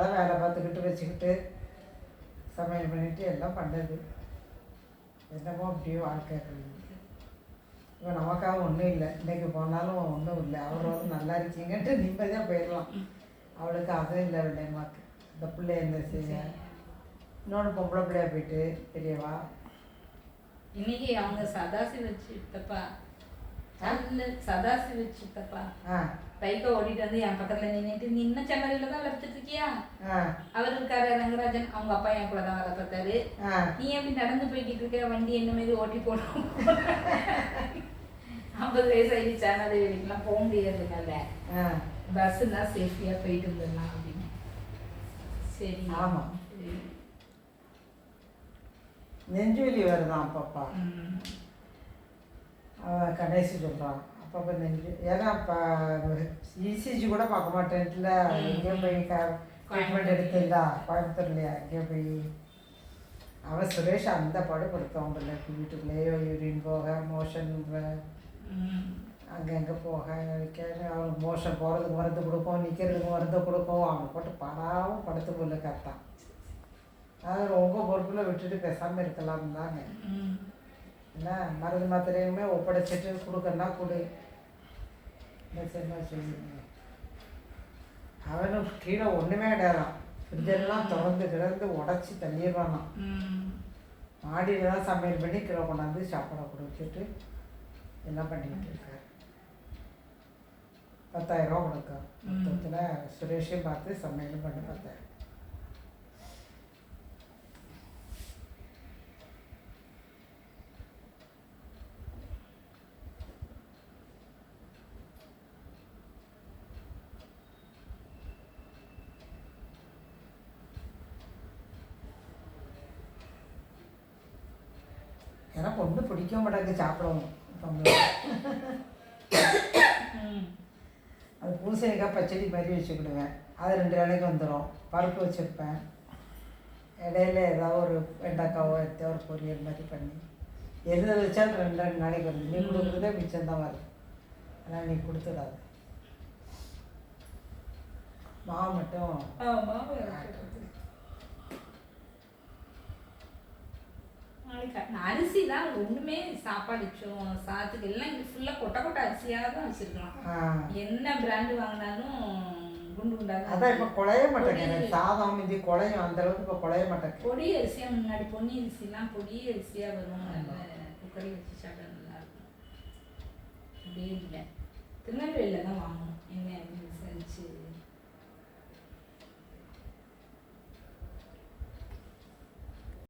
தான் வேலை பார்த்துக்கிட்டு வச்சுக்கிட்டு சமையல் பண்ணிட்டு எல்லாம் பண்ணது. என்னமோ அப்படியே வாழ்க்கை. இப்போ நமக்காக ஒன்றும் இல்லை. இன்னைக்கு போனாலும் ஒன்றும் இல்லை. அவரோட நல்லா இருக்கீங்கன்ட்டு நிம்மதியாக போயிடலாம் அவளுக்கு அதுவும் இல்லை வெள்ளையம்மாக்கு இந்த பிள்ளை என்ன செய்ய இன்னொன்று பொம்பளை பிள்ளையா போயிட்டு பெரியவா. இன்னைக்கு அவங்க சதாசிவ சித்தப்பா நல்ல சதாசிவ சித்தப்பா பைக்கை வந்து என் பக்கத்துல நின்னுட்டு நீ இன்னும் செம்மறியில தான் வளர்த்துட்டு இருக்கியா அவர் இருக்காரு ரங்கராஜன் அவங்க அப்பா என் கூட தான் ஆ நீ எப்படி நடந்து போய்கிட்டு இருக்க வண்டி என்ன மாதிரி ஓட்டி போடும் ஐம்பது வயசு ஆயிடுச்சு அனாதை வீட்டுக்குலாம் போக முடியாதுனால பஸ்ஸுனா சேஃப்டியா போயிட்டு வந்துடலாம் அப்படின்னு சரி ஆமா. நெஞ்சுவலி வருதான் அப்பப்பா அது அவன் கணேசி சொல்கிறான் அப்போ நெஞ்சு ஏன்னா இப்போ இசிஜி கூட பார்க்க மாட்டேன்ல எங்கேயும் போய் ட்ரீட்மெண்ட் எடுத்திருந்தா கோயம்புத்தூர்லையா எங்கேயும் போய். அவன் சுரேஷ் அந்த படுப்படுத்துவான் பிள்ளைக்கு வீட்டுக்குள்ளேயோ யூரின் போக மோஷன் அங்கங்கே போக கேட்டு அவனுக்கு மோஷன் போகிறதுக்கு மருந்து கொடுக்கும் நிற்கிறதுக்கு மருந்து கொடுக்கும். அவனை போட்டு படாமல் படுத்து போல கத்தான் அது ரொம்ப பொறுப்பில் விட்டுட்டு பேசாமல் இருக்கலாம் தாங்க என்ன மருந்து மாத்திரையுமே ஒப்படைச்சிட்டு கொடுக்கறனா கொடு. அவனும் கீழே ஒன்றுமே கிடையாதான் ஃப்ரிட்ஜெல்லாம் திறந்து கிடந்து உடச்சி தள்ளிடுவானாம். ம். மாடியில் தான் சமையல் பண்ணி கீழே கொண்டாந்து சாப்பாடை கொடுத்துட்டு எல்லாம் பண்ணிக்கிட்டு இருக்காரு? பத்தாயிரம் ரூபா கொடுக்கும் மொத்தத்தில் சுரேஷையும் பார்த்து சமையலும் பண்ணி பத்தாயிரம். எனக்கு ஒன்றும் பிடிக்க மாட்டேங்குது சாப்பிடவும். அது பூசணிக்காய் பச்சடி மாதிரி வச்சுக்கிடுவேன். அது ரெண்டு நாளைக்கு வந்துடும் பருப்பு வச்சுருப்பேன். இடையில ஏதாவது ஒரு வெண்டைக்காவோ எடுத்து ஒரு பொரியல் மாதிரி பண்ணி. எது வச்சாலும் ரெண்டு ரெண்டு நாளைக்கு வருது. நீ கொடுக்குறதே மிச்சம் தான் வருது. ஆனால் நீ கொடுத்துடாது. மாவு மட்டும் நான் அரிசி தான் ஒண்ணுமே சாப்பாடு சாத்துக்கு எல்லாம் இங்க ஃபுல்லா கொட்டை கொட்டை அரிசியாக தான் வச்சிருக்கலாம். என்ன பிராண்டு வாங்கினாலும் குண்டு குண்டாக அதான் இப்போ குழைய மாட்டேங்குது சாதம் மிந்தி குழையும் அந்த அளவுக்கு இப்போ குழைய மாட்டேங்குது பொடி அரிசியா முன்னாடி பொன்னி அரிசிலாம் பொடி அரிசியா வரும். குக்கரி வச்சு சாப்பிட்டா நல்லா இருக்கும். அப்படியே இல்லை திருநெல்வேலியில் தான் வாங்கணும்.